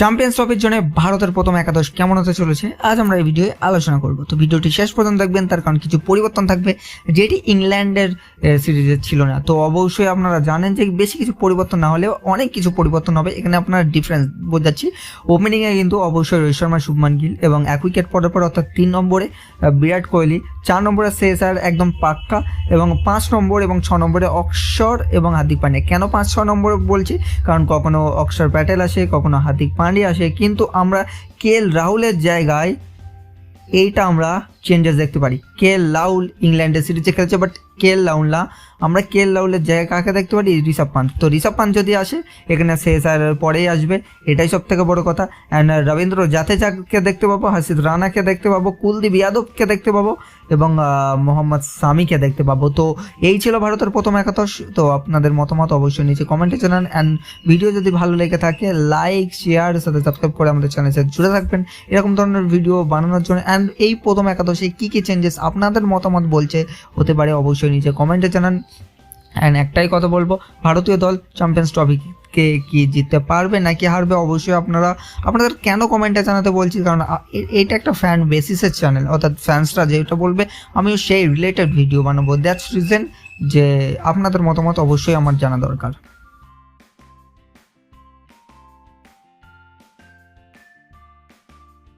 Champions ট্রফির জন্য ভারতের প্রথম একাদশ কেমন হতে চলেছে, আজ আমরা এই ভিডিওয়ে আলোচনা করব। তো ভিডিওটি শেষ পর্যন্ত দেখবেন, তার কারণ কিছু পরিবর্তন থাকবে যেটি ইংল্যান্ডের সিরিজে ছিল না। তো অবশ্যই আপনারা জানেন যে বেশি কিছু পরিবর্তন না হলেও অনেক কিছু পরিবর্তন হবে। এখানে আপনারা ডিফারেন্স বোঝাচ্ছি। ওপেনিংয়ে কিন্তু অবশ্যই রোহিত শর্মা, শুভমান গিল এবং এক উইকেট পরের পর অর্থাৎ তিন নম্বরে বিরাট কোহলি, চার নম্বরে শেষার একদম পাক্কা এবং পাঁচ নম্বর এবং ছ নম্বরে অক্ষর এবং হার্দিক পান্ডিয়া কেন পাঁচ, ছ নম্বরে বলছি? কারণ কখনো অক্ষর প্যাটেল আসে, কখনো হার্দিক পান্ডিয়া আসে কিন্তু আমরা কে এল রাহুলের জায়গায় এইটা আমরা চেঞ্জেস দেখতে পারি। কে রাহুল ইংল্যান্ডের সিরিজে খেলেছে বাট কে রাহুল না আমরা কে এল রাহুলের জায়গায় কাকে দেখতে পারি? ঋষভ পান্ত তো ঋষভ পান্ত যদি আসে, এখানে শেষ আর পরেই আসবে। এটাই সব থেকে বড় কথা। অ্যান্ড রবীন্দ্র জাদেজাকে দেখতে পাবো হাসিদ রানাকে দেখতে পাবো, কুলদীপ যাদবকে দেখতে পাবো, এবং মোহাম্মদ সামিকে দেখতে পাবো। তো এই ছিল ভারতের প্রথম একাদশ। তো আপনাদের মতামত অবশ্যই নিচে কমেন্টে জানান। অ্যান্ড ভিডিও যদি ভালো লেগে থাকে লাইক শেয়ার সাথে সাবস্ক্রাইব করে আমাদের চ্যানেলের সাথে জুড়ে থাকবেন। এরকম ধরনের ভিডিও বানানোর জন্য। অ্যান্ড এই প্রথম একাদশে কী কী চেঞ্জেস আপনাদের মতামত বলছে? হতে পারে অবশ্যই নিচে কমেন্টে জানান। অ্যান্ড একটাই কথা বলব, ভারতীয় দল চ্যাম্পিয়ন্স ট্রফি কে জিততে পারবে নাকি হারবে অবশ্যই আপনারা, আপনাদের কেন কমেন্টে জানাতে বলছি? কারণ এটা একটা ফ্যান বেসিসের চ্যানেল অর্থাৎ ফ্যান্সরা যেটা বলবে, আমিও সেই রিলেটেড ভিডিও বানাবো। দ্যাটস রিজন যে আপনাদের মতামত অবশ্যই আমার জানা দরকার।